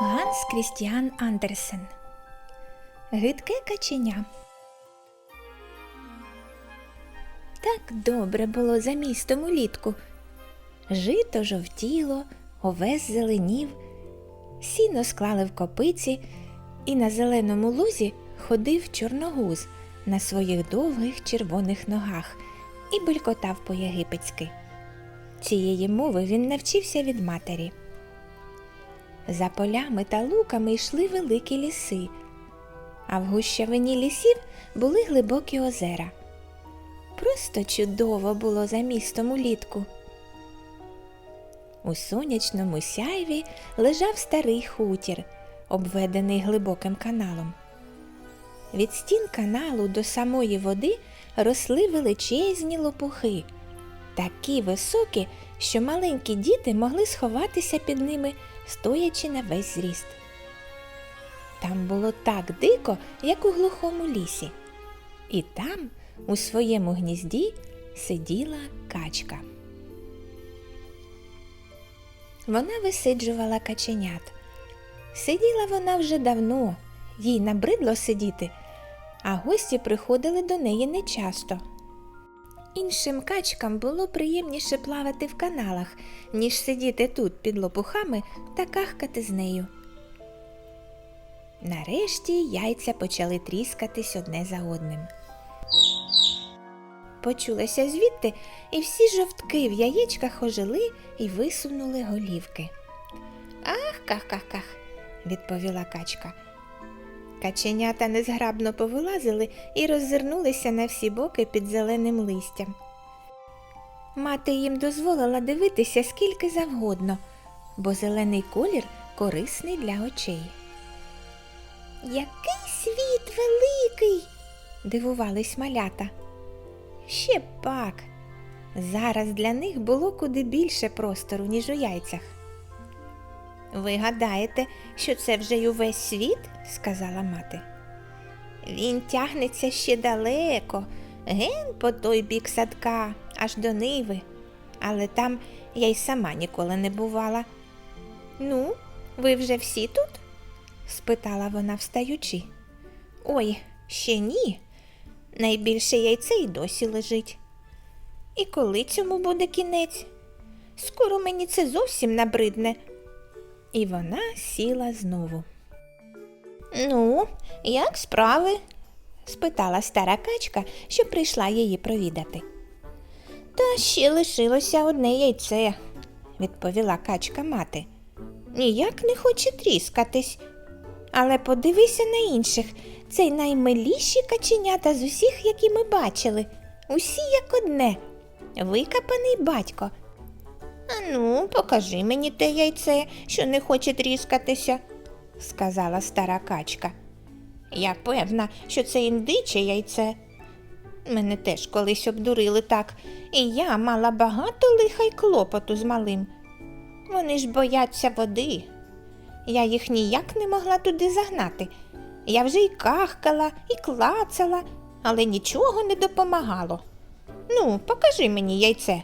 Ганс Крістіан Андерсен. Гидке каченя. Так добре було за містом улітку. Жито жовтіло, овес зеленів, сіно склали в копиці, і на зеленому лузі ходив чорногуз на своїх довгих червоних ногах і белькотав по-єгипетськи. Цієї мови він навчився від матері. За полями та луками йшли великі ліси, а в гущавині лісів були глибокі озера. Просто чудово було за містом улітку. У сонячному сяйві лежав старий хутір, обведений глибоким каналом. Від стін каналу до самої води росли величезні лопухи, такі високі, що маленькі діти могли сховатися під ними, стоячи на весь зріст. Там було так дико, як у глухому лісі, і там, у своєму гнізді, сиділа качка. Вона висиджувала каченят. Сиділа вона вже давно, їй набридло сидіти, а гості приходили до неї нечасто. Іншим качкам було приємніше плавати в каналах, ніж сидіти тут під лопухами та кахкати з нею. Нарешті яйця почали тріскатись одне за одним. Почулося звідти, і всі жовтки в яєчках ожили і висунули голівки. Ах, ках-ках-ках, відповіла качка. Каченята незграбно повилазили і роззирнулися на всі боки під зеленим листям. Мати їм дозволила дивитися скільки завгодно, бо зелений колір корисний для очей. Який світ великий, дивувались малята. Ще пак. Зараз для них було куди більше простору, ніж у яйцях. Ви гадаєте, що це вже й увесь світ? сказала мати. Він тягнеться ще далеко, ген по той бік садка, аж до ниви, але там я й сама ніколи не бувала. Ну, ви вже всі тут? спитала вона, встаючи. Ой, ще ні. Найбільше яйце й досі лежить. І коли цьому буде кінець? Скоро мені це зовсім набридне. І вона сіла знову. Ну, як справи? спитала стара качка, що прийшла її провідати. Та ще лишилося одне яйце, відповіла качка мати. Ніяк не хоче тріскатись. Але подивися на інших. Це наймиліші каченята з усіх, які ми бачили. Усі як одне. Викапаний батько. Ану, покажи мені те яйце, що не хоче тріскатися, сказала стара качка. Я певна, що це індиче яйце. Мене теж колись обдурили так, і я мала багато лиха й клопоту з малим. Вони ж бояться води. Я їх ніяк не могла туди загнати. Я вже й кахкала, і клацала, але нічого не допомагало. Ну, покажи мені яйце.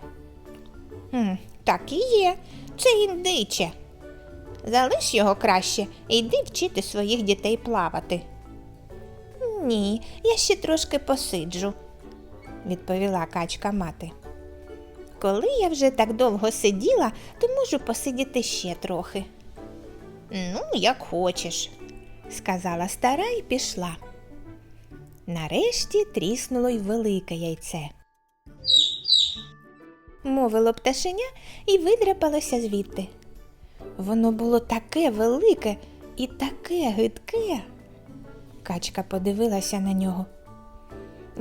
«Хм, так і є, це індиче. Залиш його краще і йди вчити своїх дітей плавати. Ні, я ще трошки посиджу, відповіла качка мати. Коли я вже так довго сиділа, то можу посидіти ще трохи. Ну, як хочеш, сказала стара і пішла. Нарешті тріснуло й велике яйце. Мовило пташеня і видряпалося звідти. Воно було таке велике і таке гидке. Качка подивилася на нього.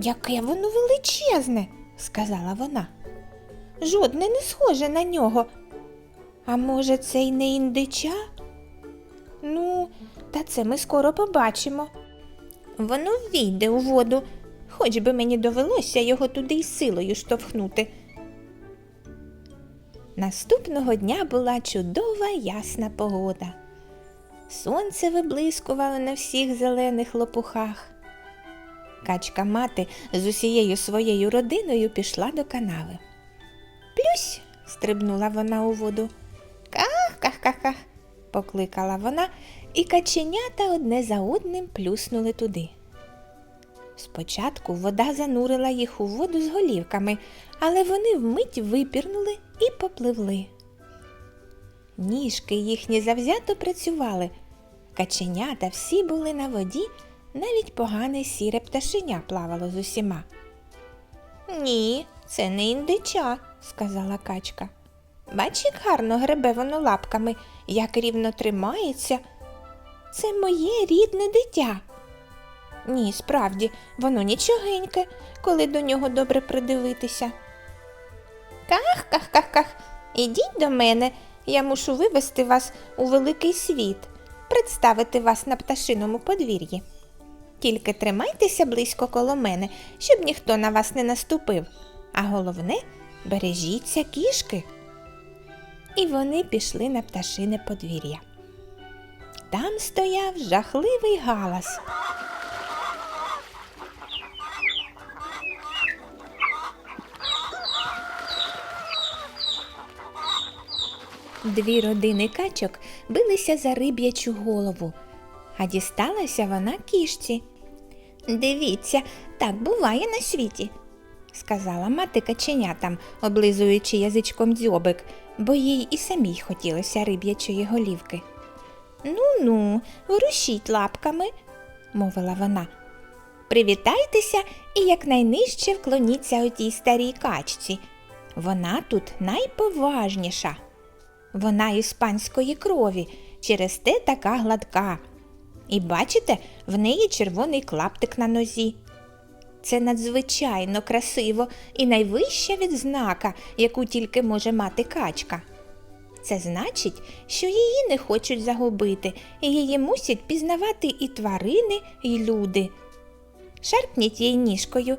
Яке воно величезне, сказала вона. Жодне не схоже на нього. А може, це й не індича? Ну, та це ми скоро побачимо. Воно війде у воду, хоч би мені довелося його туди й силою штовхнути. Наступного дня була чудова ясна погода. Сонце виблискувало на всіх зелених лопухах. Качка мати з усією своєю родиною пішла до канави. Плюсь, стрибнула вона у воду. Ках, ках, ках, ках. покликала вона, і каченята одне за одним плюснули туди. Спочатку вода занурила їх у воду з голівками, але вони вмить випірнули і попливли. Ніжки їхні завзято працювали. Каченята всі були на воді, навіть погане сіре пташеня плавало з усіма. Ні, це не індича, сказала качка. Бач, як гарно гребе воно лапками, як рівно тримається. Це моє рідне дитя. Ні, справді, воно нічогеньке, коли до нього добре придивитися. Ках, ках, ках, ках. Ідіть до мене, я мушу вивести вас у великий світ, представити вас на пташиному подвір'ї. Тільки тримайтеся близько коло мене, щоб ніхто на вас не наступив. А головне, бережіться кішки. І вони пішли на пташине подвір'я. Там стояв жахливий галас. Дві родини качок билися за риб'ячу голову, а дісталася вона кішці. Дивіться, так буває на світі, сказала мати каченятам, облизуючи язичком дзьобик, бо їй і самій хотілося риб'ячої голівки. Ну ну, ворушіть лапками, мовила вона. Привітайтеся і якнайнижче вклоніться отій старій качці. Вона тут найповажніша. Вона іспанської крові, через те така гладка. І бачите, в неї червоний клаптик на нозі. Це надзвичайно красиво і найвища відзнака, яку тільки може мати качка. Це значить, що її не хочуть загубити, і її мусять пізнавати і тварини, і люди. Шарпніть їй ніжкою,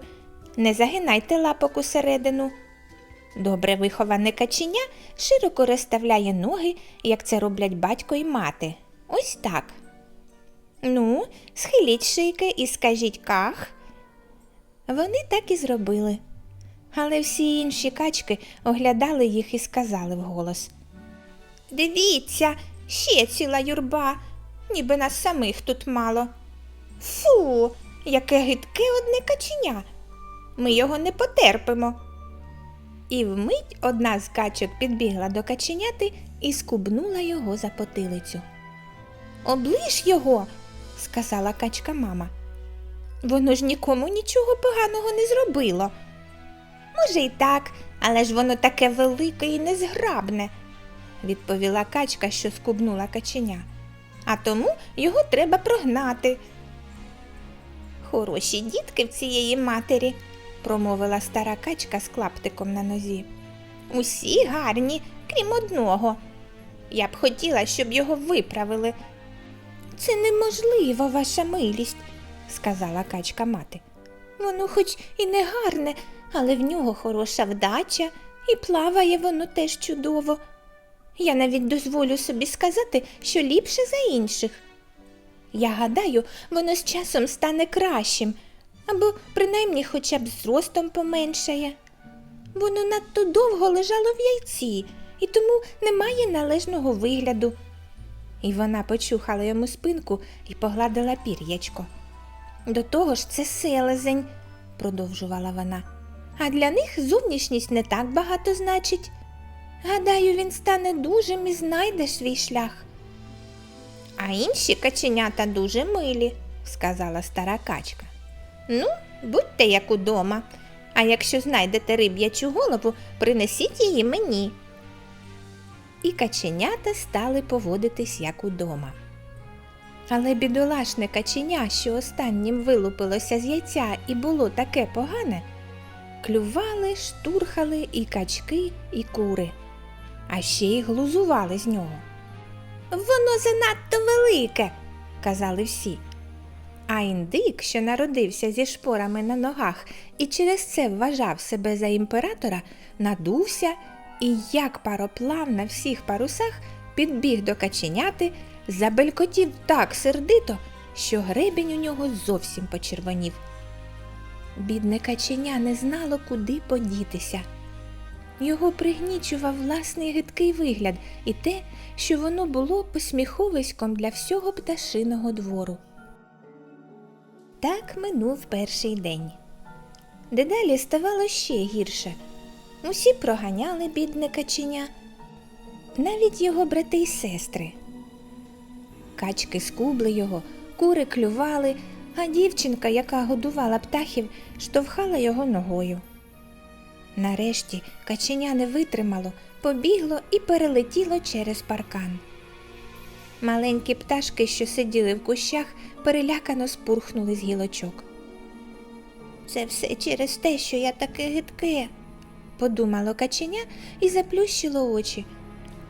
не загинайте лапок усередину. Добре виховане каченя широко розставляє ноги, як це роблять батько і мати. Ось так. Ну, схиліть шийки і скажіть ках. Вони так і зробили. Але всі інші качки оглядали їх і сказали вголос. Дивіться, ще ціла юрба, ніби нас самих тут мало. Фу, яке гидке одне каченя. Ми його не потерпимо. І вмить одна з качок підбігла до каченяти і скубнула його за потилицю. Оближ його, сказала качка мама. Воно ж нікому нічого поганого не зробило. Може, й так, але ж воно таке велике і незграбне, відповіла качка, що скубнула каченя. А тому його треба прогнати. Хороші дітки в цієї матері, промовила стара качка з клаптиком на нозі. Усі гарні, крім одного. Я б хотіла, щоб його виправили. Це неможливо, ваша милість, сказала качка мати. Воно хоч і не гарне, але в нього хороша вдача, і плаває воно теж чудово. Я навіть дозволю собі сказати, що ліпше за інших. Я гадаю, воно з часом стане кращим, або принаймні хоча б зростом поменшає. Воно надто довго лежало в яйці і тому не має належного вигляду. І вона почухала йому спинку і погладила пір'ячко. До того ж, це селезень, продовжувала вона. А для них зовнішність не так багато значить. Гадаю, він стане дужим і знайде свій шлях. А інші каченята дуже милі, сказала стара качка. Ну, будьте як удома, а якщо знайдете риб'ячу голову, принесіть її мені. І каченята стали поводитись як удома. Але бідолашне каченя, що останнім вилупилося з яйця і було таке погане, клювали, штурхали і качки, і кури, а ще й глузували з нього. Воно занадто велике, казали всі. А індик, що народився зі шпорами на ногах і через це вважав себе за імператора, надувся і, як пароплав на всіх парусах, підбіг до каченяти, забелькотів так сердито, що гребінь у нього зовсім почервонів. Бідне каченя не знало, куди подітися. Його пригнічував власний гидкий вигляд і те, що воно було посміховиськом для всього пташиного двору. Так минув перший день. Дедалі ставало ще гірше. Усі проганяли бідне каченя, навіть його брати й сестри. Качки скубли його, кури клювали, а дівчинка, яка годувала птахів, штовхала його ногою. Нарешті каченя не витримало, побігло і перелетіло через паркан. Маленькі пташки, що сиділи в кущах, перелякано спурхнули з гілочок. Це все через те, що я таке гидке, подумало каченя і заплющило очі,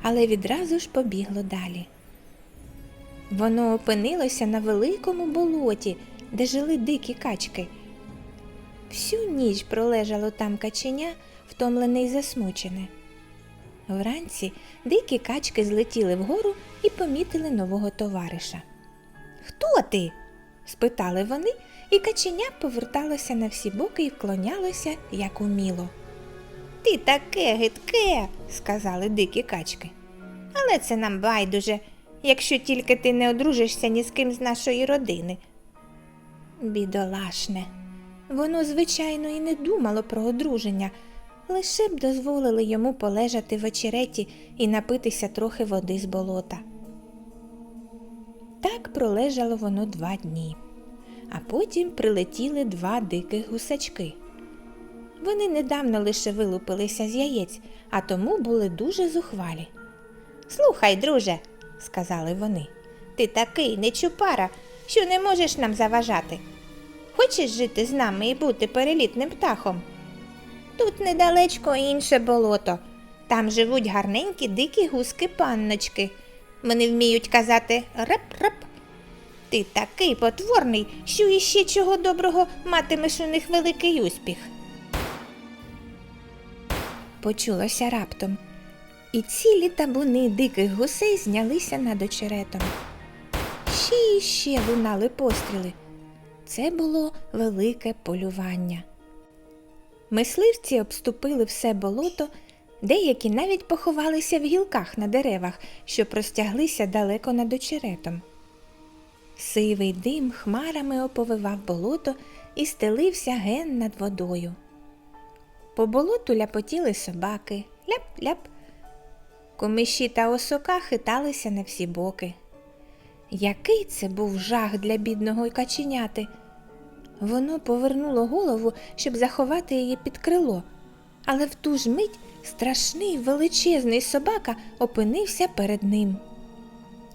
але відразу ж побігло далі. Воно опинилося на великому болоті, де жили дикі качки. Всю ніч пролежало там каченя, втомлене й засмучене. Вранці дикі качки злетіли вгору і помітили нового товариша. Хто ти? спитали вони, і каченя поверталося на всі боки і вклонялося, як уміло. Ти таке гидке, сказали дикі качки. Але це нам байдуже, якщо тільки ти не одружишся ні з ким з нашої родини. Бідолашне. Воно, звичайно, і не думало про одруження, лише б дозволили йому полежати в очереті і напитися трохи води з болота. Так пролежало воно два дні, а потім прилетіли два диких гусачки. Вони недавно лише вилупилися з яєць, а тому були дуже зухвалі. Слухай, друже, сказали вони, ти такий нечупара, що не можеш нам заважати. Хочеш жити з нами і бути перелітним птахом? Тут недалечко інше болото. Там живуть гарненькі дикі гуски панночки. Вони вміють казати реп-реп. Ти такий потворний, що іще чого доброго матимеш у них великий успіх. Почулося раптом, і цілі табуни диких гусей знялися над очеретом. Ще і ще лунали постріли. Це було велике полювання. Мисливці обступили все болото, деякі навіть поховалися в гілках на деревах, що простяглися далеко над очеретом. Сивий дим хмарами оповивав болото і стелився ген над водою. По болоту ляпотіли собаки, ляп-ляп. Комиші та осока хиталися на всі боки. Який це був жах для бідного каченяти. Воно повернуло голову, щоб заховати її під крило, але в ту ж мить страшний величезний собака опинився перед ним.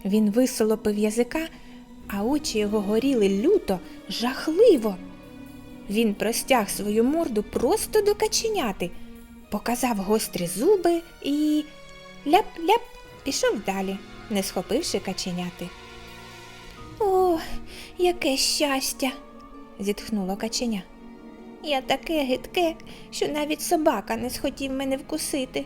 Він висолопив язика, а очі його горіли люто, жахливо. Він простяг свою морду просто до каченяти, показав гострі зуби і ляп-ляп пішов далі, не схопивши каченяти. О, яке щастя! Зітхнуло каченя. Я таке гидке, що навіть собака не схотів мене вкусити.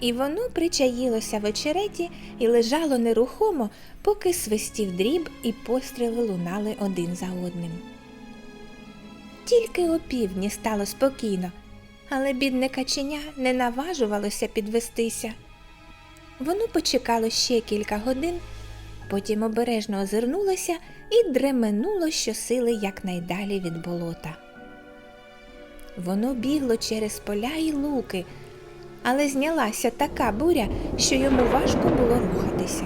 І воно причаїлося в очереті і лежало нерухомо, поки свистів дріб і постріли лунали один за одним. Тільки опівдні стало спокійно, але бідне каченя не наважувалося підвестися. Воно почекало ще кілька годин, потім обережно озирнулося і дременуло щосили якнайдалі від болота. Воно бігло через поля й луки, але знялася така буря, що йому важко було рухатися.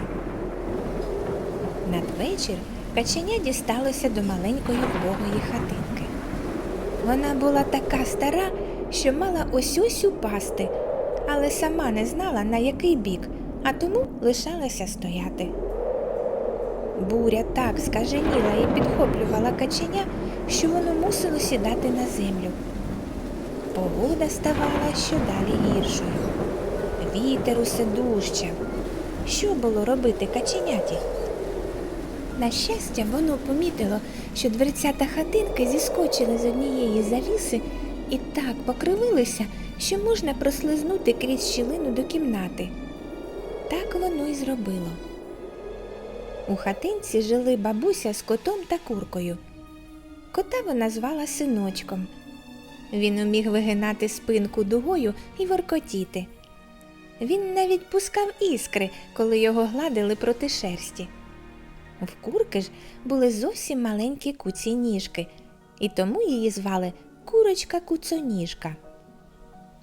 Надвечір каченя дісталося до маленької вбогої хатинки. Вона була така стара, що мала ось ось упасти, але сама не знала, на який бік, а тому лишалася стояти. Буря так скаженіла і підхоплювала каченя, що воно мусило сідати на землю. Погода ставала щодалі гіршою. Вітер усе дужчав. Що було робити каченяті? На щастя, воно помітило, що дверцята хатинки зіскочили з однієї завіси і так покривилися, що можна прослизнути крізь щілину до кімнати. Так воно й зробило. У хатинці жили бабуся з котом та куркою. Кота вона звала синочком, Він уміг вигинати спинку дугою і воркотіти. Він навіть пускав іскри, коли його гладили проти шерсті. В курки ж були зовсім маленькі куці ніжки, і тому її звали курочка куцоніжка.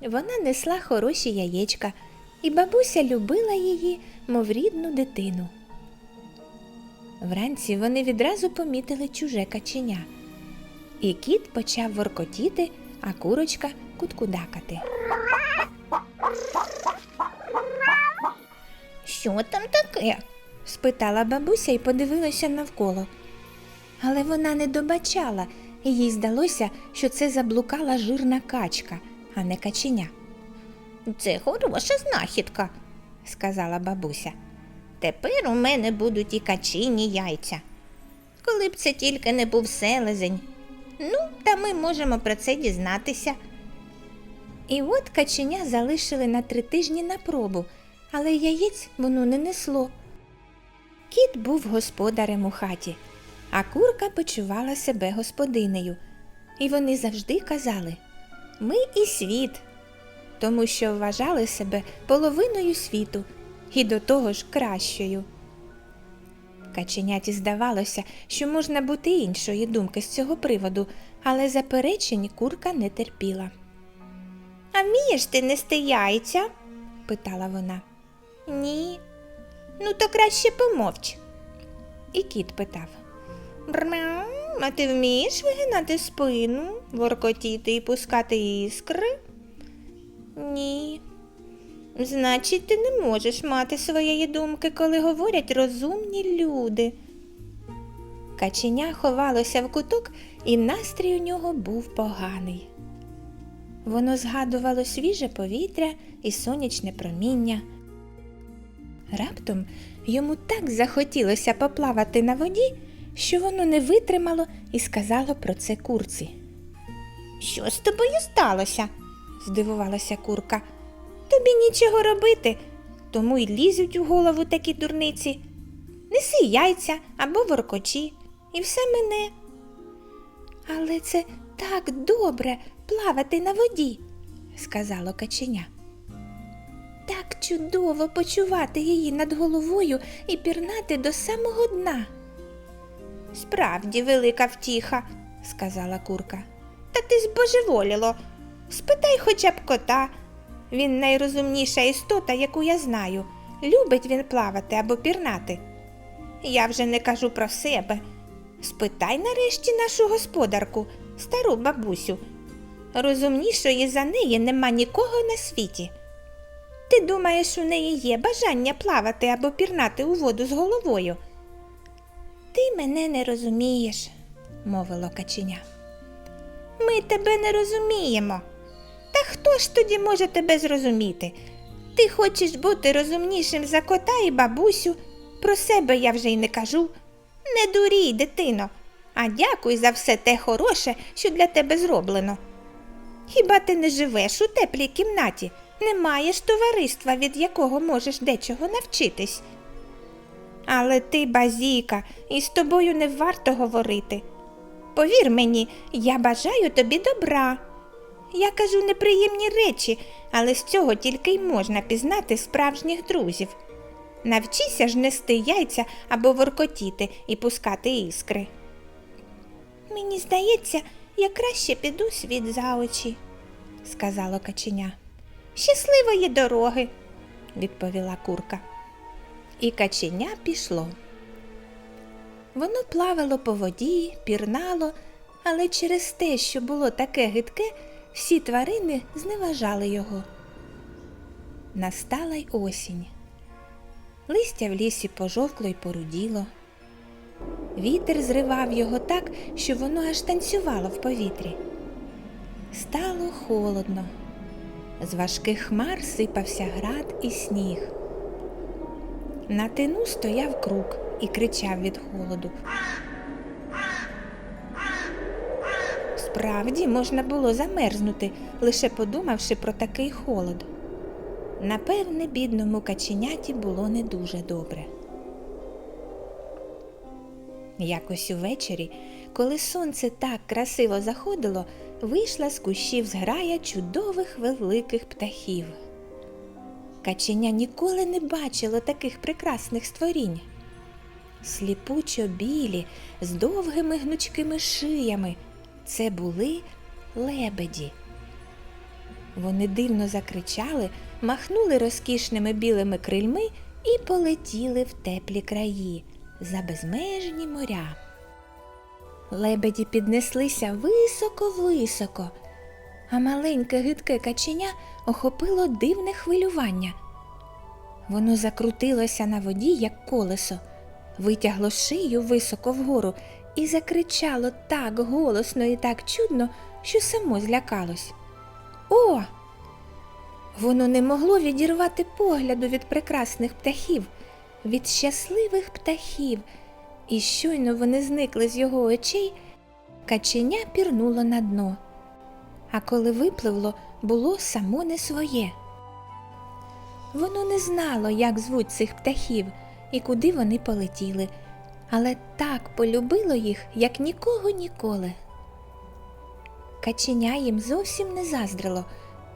Вона несла хороші яєчка, і бабуся любила її, мов рідну дитину. Вранці вони відразу помітили чуже каченя. І кіт почав воркотіти, а курочка куткудакати. Що там таке? спитала бабуся і подивилася навколо. Але вона не добачала, і їй здалося, що це заблукала жирна качка, а не каченя. Це хороша знахідка, сказала бабуся. Тепер у мене будуть і качині яйця. Коли б це тільки не був селезень. Ну, та ми можемо про це дізнатися. І от каченя залишили на три тижні на пробу, але яєць воно не несло. Кіт був господарем у хаті, а курка почувала себе господинею. І вони завжди казали Ми і світ, тому що вважали себе половиною світу і до того ж кращою. Каченяті здавалося, що можна бути іншої думки з цього приводу, але заперечень курка не терпіла. А вмієш ти нести яйця? питала вона. Ні. Ну, то краще помовч. І кіт питав. Брмяу, а ти вмієш вигинати спину, воркотіти і пускати іскри? Ні. Значить, ти не можеш мати своєї думки, коли говорять розумні люди. Каченя ховалося в куток, і настрій у нього був поганий. Воно згадувало свіже повітря і сонячне проміння. Раптом йому так захотілося поплавати на воді, що воно не витримало і сказало про це курці. Що з тобою сталося? здивувалася курка. Тобі нічого робити, тому й лізуть у голову такі дурниці. Неси яйця або воркочі, і все мене. Але це так добре плавати на воді, сказало каченя. Так чудово почувати її над головою і пірнати до самого дна. Справді велика втіха, сказала курка. Та ти збожеволіло. Спитай хоча б кота. Він найрозумніша істота, яку я знаю. Любить він плавати або пірнати. Я вже не кажу про себе. Спитай нарешті нашу господарку, стару бабусю. Розумнішої за неї нема нікого на світі. Ти думаєш, у неї є бажання плавати або пірнати у воду з головою? Ти мене не розумієш, мовило каченя. Ми тебе не розуміємо. Та хто ж тоді може тебе зрозуміти? Ти хочеш бути розумнішим за кота і бабусю. Про себе я вже й не кажу. Не дурій, дитино, а дякуй за все те хороше, що для тебе зроблено. Хіба ти не живеш у теплій кімнаті, не маєш товариства, від якого можеш дечого навчитись? Але ти, базіка, і з тобою не варто говорити. Повір мені, я бажаю тобі добра. Я кажу неприємні речі, але з цього тільки й можна пізнати справжніх друзів. Навчися ж нести яйця або воркотіти і пускати іскри. Мені здається, я краще піду світ за очі, сказало каченя. Щасливої дороги, відповіла курка. І каченя пішло. Воно плавало по воді, пірнало, але через те, що було таке гидке, всі тварини зневажали його. Настала й осінь. Листя в лісі пожовкло й поруділо. Вітер зривав його так, що воно аж танцювало в повітрі. Стало холодно. З важких хмар сипався град і сніг. На тину стояв крук і кричав від холоду. Справді можна було замерзнути, лише подумавши про такий холод. Напевне, бідному каченяті було не дуже добре. Якось увечері, коли сонце так красиво заходило, вийшла з кущів зграя чудових великих птахів. Каченя ніколи не бачило таких прекрасних створінь. Сліпучо білі, з довгими гнучкими шиями. Це були лебеді. Вони дивно закричали, махнули розкішними білими крильми і полетіли в теплі краї за безмежні моря. Лебеді піднеслися високо-високо, а маленьке гидке каченя охопило дивне хвилювання. Воно закрутилося на воді, як колесо, витягло шию високо вгору і закричало так голосно і так чудно, що само злякалось. О! Воно не могло відірвати погляду від прекрасних птахів, від щасливих птахів, і щойно вони зникли з його очей, каченя пірнуло на дно. А коли випливло, було само не своє. Воно не знало, як звуть цих птахів і куди вони полетіли, але так полюбило їх, як нікого ніколи. Каченя їм зовсім не заздрило,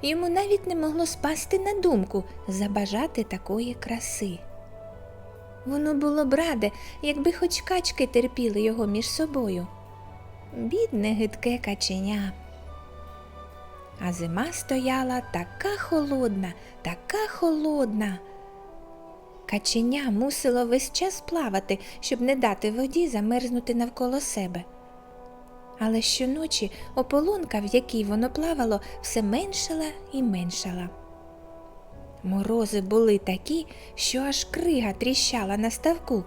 йому навіть не могло спасти на думку забажати такої краси. Воно було б раде, якби хоч качки терпіли його між собою. Бідне гидке каченя. А зима стояла така холодна, така холодна. Каченя мусило весь час плавати, щоб не дати воді замерзнути навколо себе. Але щоночі ополонка, в якій воно плавало, все меншала і меншала. Морози були такі, що аж крига тріщала на ставку.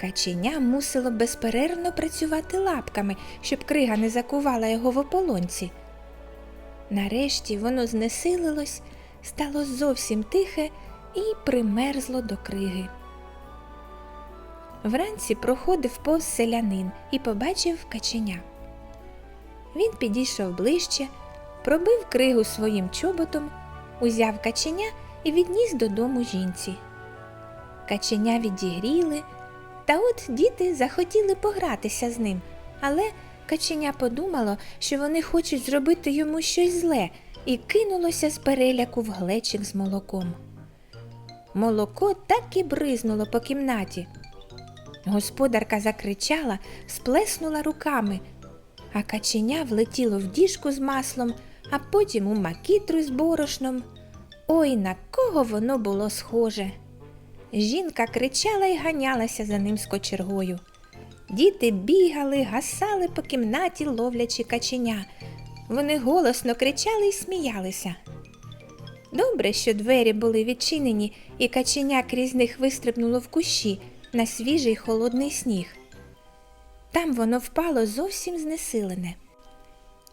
Каченя мусило безперервно працювати лапками, щоб крига не закувала його в ополонці. Нарешті воно знесилилось, стало зовсім тихе і примерзло до криги. Вранці проходив повз селянин і побачив каченя. Він підійшов ближче, пробив кригу своїм чоботом, узяв каченя і відніс додому жінці. Каченя відігріли, та от діти захотіли погратися з ним, але каченя подумало, що вони хочуть зробити йому щось зле, і кинулося з переляку в глечик з молоком. Молоко так і бризнуло по кімнаті. Господарка закричала, сплеснула руками, а каченя влетіло в діжку з маслом, а потім у макітру з борошном. Ой, на кого воно було схоже. Жінка кричала і ганялася за ним з кочергою. Діти бігали, гасали по кімнаті, ловлячи каченя. Вони голосно кричали і сміялися. Добре, що двері були відчинені, і каченя крізь них вистрибнуло в кущі на свіжий холодний сніг. Там воно впало зовсім знесилене.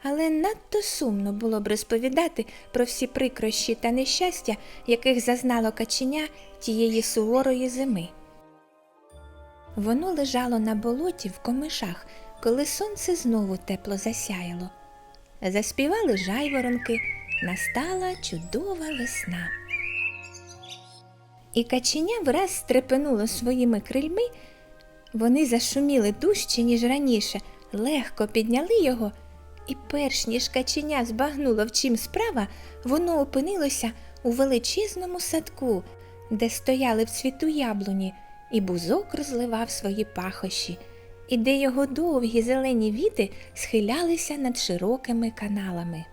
Але надто сумно було б розповідати про всі прикрощі та нещастя, яких зазнало каченя тієї суворої зими. Воно лежало на болоті в комишах, коли сонце знову тепло засяяло. Заспівали жайворонки, настала чудова весна. І каченя враз стрепенуло своїми крильми, вони зашуміли дужче, ніж раніше, легко підняли його, і перш ніж каченя збагнуло, в чим справа, воно опинилося у величезному садку, де стояли в цвіту яблуні, і бузок розливав свої пахощі, і де його довгі зелені віти схилялися над широкими каналами.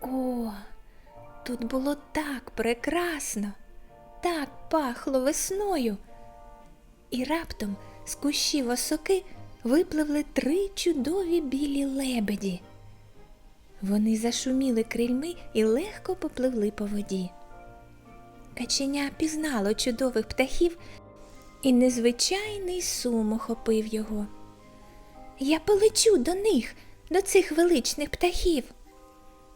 О, тут було так прекрасно, так пахло весною. І раптом з кущів осоки випливли три чудові білі лебеді. Вони зашуміли крильми і легко попливли по воді. Каченя пізнало чудових птахів, і незвичайний сум охопив його. Я полечу до них, до цих величних птахів.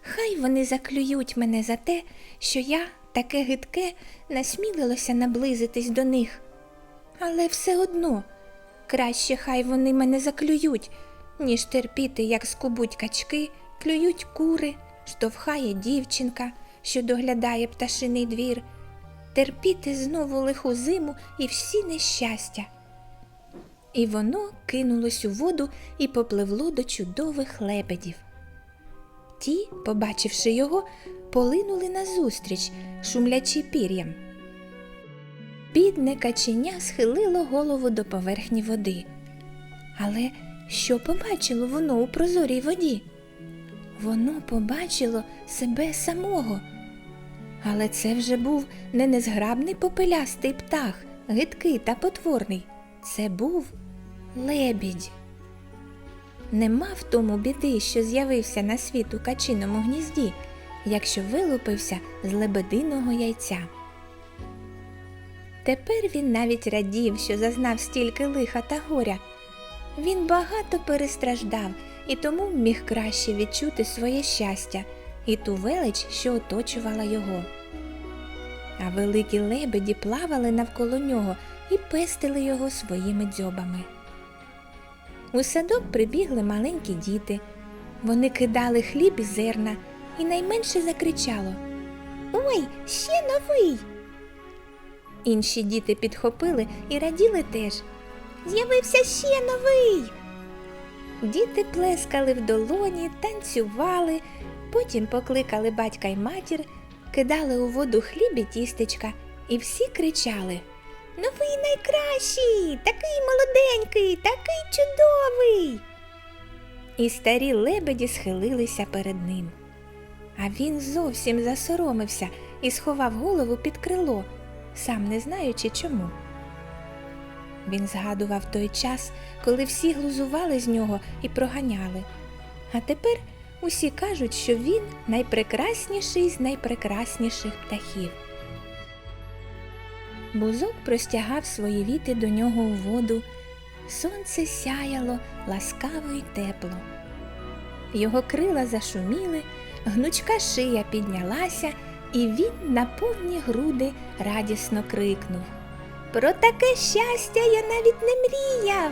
Хай вони заклюють мене за те, що я, таке гидке, насмілилося наблизитись до них. Але все одно краще хай вони мене заклюють, ніж терпіти, як скубуть качки, клюють кури, штовхає дівчинка, що доглядає пташиний двір, терпіти знову лиху зиму і всі нещастя. і воно кинулось у воду і попливло до чудових лебедів. Ті, побачивши його, полинули назустріч, шумлячи пір'ям. Бідне каченя схилило голову до поверхні води. Але що побачило воно у прозорій воді? Воно побачило себе самого. Але це вже був не незграбний попелястий птах, гидкий та потворний. Це був лебідь. Нема в тому біди, що з'явився на світ у качиному гнізді, якщо вилупився з лебединого яйця. Тепер він навіть радів, що зазнав стільки лиха та горя. Він багато перестраждав і тому міг краще відчути своє щастя і ту велич, що оточувала його. А великі лебеді плавали навколо нього і пестили його своїми дзьобами. У садок прибігли маленькі діти. Вони кидали хліб і зерна, і найменше закричало Ой, ще новий. Інші діти підхопили і раділи теж. З'явився ще новий. Діти плескали в долоні, танцювали, потім покликали батька й матір, кидали у воду хліб і тістечка, і всі кричали Новий найкращий, такий молоденький, такий чудовий. І старі лебеді схилилися перед ним. А він зовсім засоромився і сховав голову під крило, сам не знаючи чому. Він згадував той час, коли всі глузували з нього і проганяли. А тепер усі кажуть, що він найпрекрасніший з найпрекрасніших птахів. Бузок простягав свої віти до нього у воду. Сонце сяяло ласкаво й тепло. Його крила зашуміли, гнучка шия піднялася, і він на повні груди радісно крикнув. Про таке щастя я навіть не мріяв.